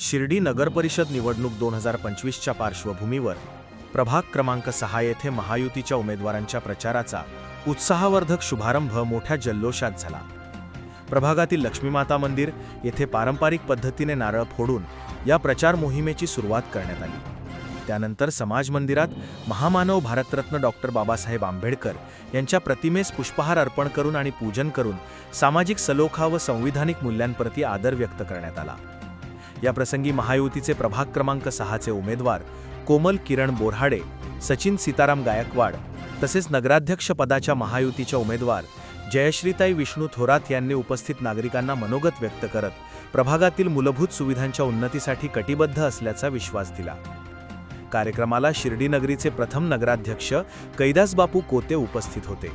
शिर्डी नगरपरिषद निवडणूक दोन हजार पंचवीसच्या पार्श्वभूमीवर प्रभाग क्रमांक सहा येथे महायुतीच्या उमेदवारांच्या प्रचाराचा उत्साहवर्धक शुभारंभ मोठ्या जल्लोषात झाला. प्रभागातील लक्ष्मीमाता मंदिर येथे पारंपरिक पद्धतीने नारळ फोडून या प्रचार मोहिमेची सुरुवात करण्यात आली. त्यानंतर समाज मंदिरात महामानव भारतरत्न डॉक्टर बाबासाहेब आंबेडकर यांच्या प्रतिमेस पुष्पहार अर्पण करून आणि पूजन करून सामाजिक सलोखा व संविधानिक मूल्यांप्रती आदर व्यक्त करण्यात आला. या प्रसंगी महायुतीचे प्रभाग क्रमांक सहाचे उमेदवार कोमल किरण बोरहाडे सचिन सीताराम गायकवाड तसेच नगराध्यक्षपदाच्या महायुतीच्या उमेदवार जयश्रीताई विष्णू थोरात यांनी उपस्थित नागरिकांना मनोगत व्यक्त करत प्रभागातील मूलभूत सुविधांच्या उन्नतीसाठी कटिबद्ध असल्याचा विश्वास दिला. कार्यक्रमाला शिर्डी नगरीचे प्रथम नगराध्यक्ष कैदासबापू कोते उपस्थित होते.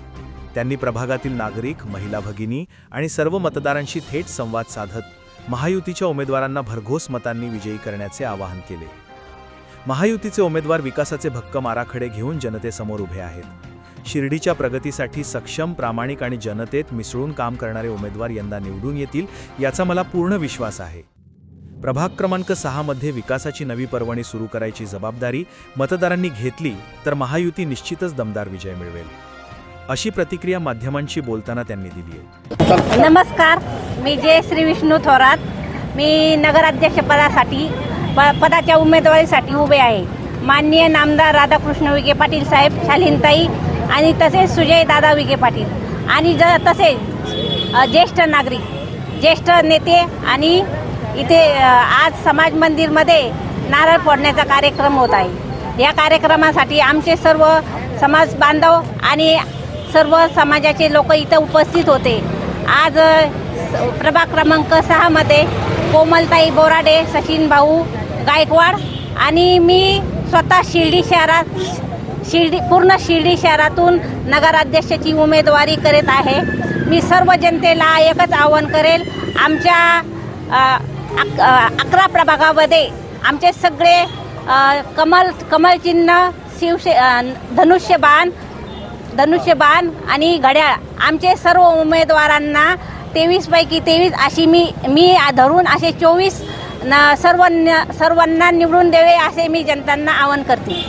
त्यांनी प्रभागातील नागरिक महिला भगिनी आणि सर्व मतदारांशी थेट संवाद साधत महायुतीच्या उमेदवारांना भरघोस मतांनी विजयी करण्याचे आवाहन केले. महायुतीचे उमेदवार विकासाचे भक्कम आराखडे घेऊन जनतेसमोर उभे आहेत. शिर्डीच्या प्रगतीसाठी सक्षम प्रामाणिक आणि जनतेत मिसळून काम करणारे उमेदवार यंदा निवडून येतील याचा मला पूर्ण विश्वास आहे. प्रभाग क्रमांक सहामध्ये विकासाची नवी पर्वणी सुरू करायची जबाबदारी मतदारांनी घेतली तर महायुती निश्चितच दमदार विजय मिळवेल. अशी प्रतिक्रिया माध्यमांशी बोलताना त्यांनी दिली आहे. नमस्कार मी जय श्री विष्णू थोरात. मी नगराध्यक्षपदासाठी प पदाच्या उमेदवारीसाठी उभे आहे. माननीय नामदार राधाकृष्ण विखे पाटील साहेब शालीनताई आणि तसेच सुजय दादा विखे पाटील. आणि ज तसेच ज्येष्ठ नागरिक ज्येष्ठ नेते आणि इथे आज समाज मंदिरमध्ये नारळ फोडण्याचा कार्यक्रम होत आहे. या कार्यक्रमासाठी आमचे सर्व समाज बांधव आणि सर्व समाजाचे लोक इथं उपस्थित होते. आज प्रभाग क्रमांक सहामध्ये कोमलताई बोराडे सचिन भाऊ गायकवाड आणि मी स्वतः शिर्डी शहरात शिर्डी पूर्ण शिर्डी शहरातून नगराध्यक्षाची उमेदवारी करीत आहे. मी सर्व जनतेला एकच आवाहन करेल आमच्या अक- अकरा प्रभागामध्ये आमचे सगळे कमल कमलचिन्ह शिवशे धनुष्यबाण धनुष्यबाण आणि घड्याळ. आमचे सर्व उमेदवारांना तेवीस पैकी तेवीस अशी मी मी धरून असे चोवीस न सर्व सर्वांना निवडून द्यावे असे मी जनतांना आवाहन करते.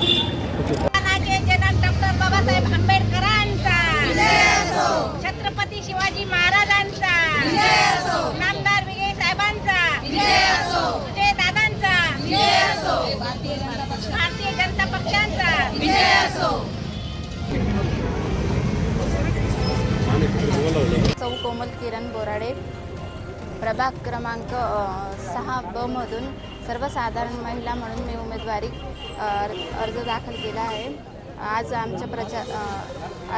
डॉक्टर बाबासाहेब आंबेडकरांचा. छत्रपती शिवाजी महाराजांचा. नामदार विजय साहेबांचा. विजय दादांचा. भारतीय जनता पक्षांचा. सौ कोमल किरण बोराडे. प्रभाग क्रमांक सहा ब मधून सर्वसाधारण महिला म्हणून मी उमेदवारी अर्ज दाखल केला आहे. आज आमच्या प्रचार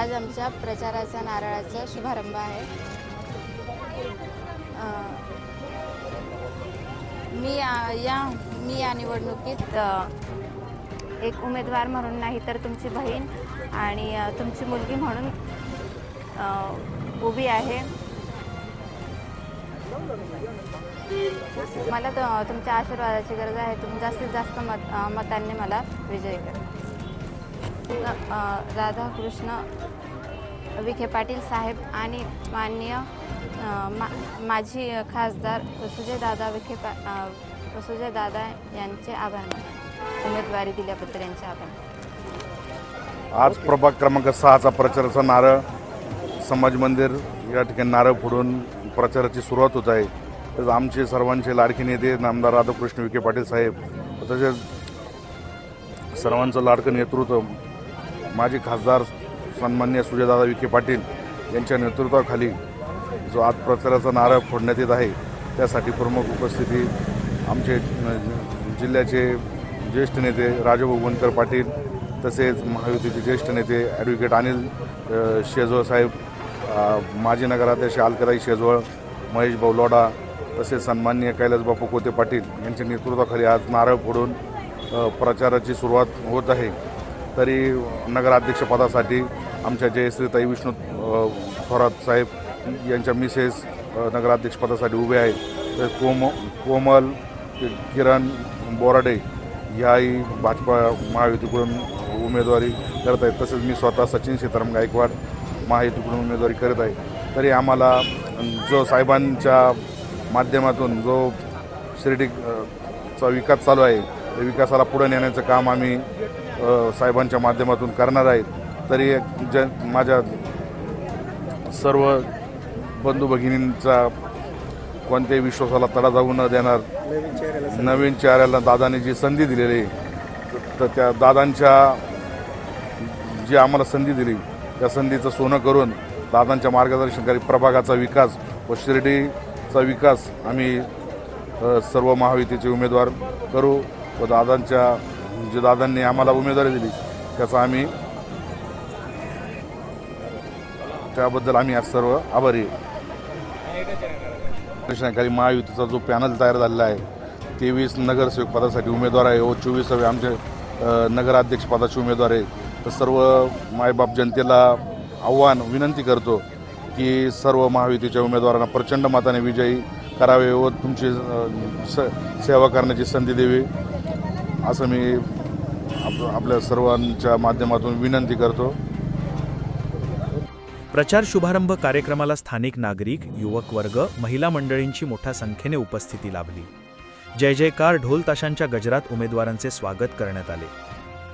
आज आमच्या प्रचाराचा नारळाचा शुभारंभ आहे. मी या मी या निवडणुकीत एक उमेदवार म्हणून नाही तर तुमची बहीण आणि तुमची मुलगी म्हणून उभी आहे. मला त- तुमच्या आशीर्वादाची गरज आहे. तुम्ही जास्तीत जास्त मत मतांनी मला विजयी करा. राधाकृष्ण विखे पाटील साहेब आणि माननीय मा माझी खासदार सुजयदादा विखे पा अ, सुजयदादा यांचे आभार. उमेदवारी दिल्याबद्दल यांचे आभार. आज प्रभाग क्रमांक सहाचा प्रचाराचा नारळ समाज मंदिर या ठिकाणी नारळ फोडून प्रचाराची सुरुवात होत आहे. तसेच आमचे सर्वांचे लाडके नेते नामदार राधाकृष्ण विखे पाटील साहेब तसेच सर्वांचं लाडकं नेतृत्व माजी खासदार सन्मान्य सुजयदादा विखे पाटील यांच्या नेतृत्वाखाली जो आज प्रचाराचा नारळ फोडण्यात येत आहे त्यासाठी प्रमुख उपस्थिती आमचे जिल्ह्याचे ज्येष्ठ नेते राजाभाऊ पाटील तसेच महायुतीचे ज्येष्ठ नेते ॲडव्होकेट अनिल अ, शेजवळ साहेब माजी नगराध्यक्ष अलकदाई शेजवळ महेश भाऊ लोढा तसेच सन्माननीय कैलासबापू कोते पाटील यांच्या नेतृत्वाखाली आज नारळ फोडून प्रचाराची सुरुवात होत आहे. तरी नगराध्यक्षपदासाठी आमच्या जयश्रीताई विष्णू थोरात साहेब यांच्या मिसेस नगराध्यक्षपदासाठी उभे आहेत. तर कोम कोमल किरण बोराडे ह्याही भाजपा महायुतीकडून उमेदवारी करत आहेत तसेच मी स्वतः सचिन सीताराम गायकवाड महायुतीकडून उमेदवारी करत आहे. तरी आम्हाला जो साहेबांच्या माध्यमातून जो शिर्डी चा विकास चालू आहे त्या विकासाला पुढे नेण्याचं काम आम्ही साहेबांच्या माध्यमातून करणार आहेत तरी ज माझ्या सर्व बंधू भगिनींचा कोणत्याही विश्वासाला तडा जाऊ न देणार नवीन चेहऱ्याला दादाने जी संधी दिलेली आहे तर त्या दादांच्या जी आम्हाला संधी दिली त्या संधीचं सोनं करून दादांच्या मार्गदर्शनकारी प्रभागाचा विकास व शिर्डीचा विकास आम्ही सर्व महायुतीचे उमेदवार करू व दादांच्या जे दादांनी आम्हाला उमेदवारी दिली त्याचा आम्ही त्याबद्दल आम्ही आज सर्व आभारी आहे. खाली महायुतीचा जो पॅनल तयार झालेला आहे तेवीस नगरसेवक पदासाठी उमेदवार आहे व चोवीसावे आमचे नगराध्यक्ष पदाचे उमेदवार आहे. तर सर्व मायबाप जनतेला आव्हान विनंती करतो की सर्व महायुतीच्या उमेदवारांना प्रचंड मताने विजयी करावे व तुमची स सेवा करण्याची संधी द्यावी. असं मी आप आपल्या सर्वांच्या माध्यमातून विनंती करतो. प्रचार शुभारंभ कार्यक्रमाला स्थानिक नागरिक युवक वर्ग महिला मंडळींची मोठ्या संख्येने उपस्थिती लाभली. जय जयकार ढोल ताशांच्या गजरात उमेदवारांचे स्वागत करण्यात आले.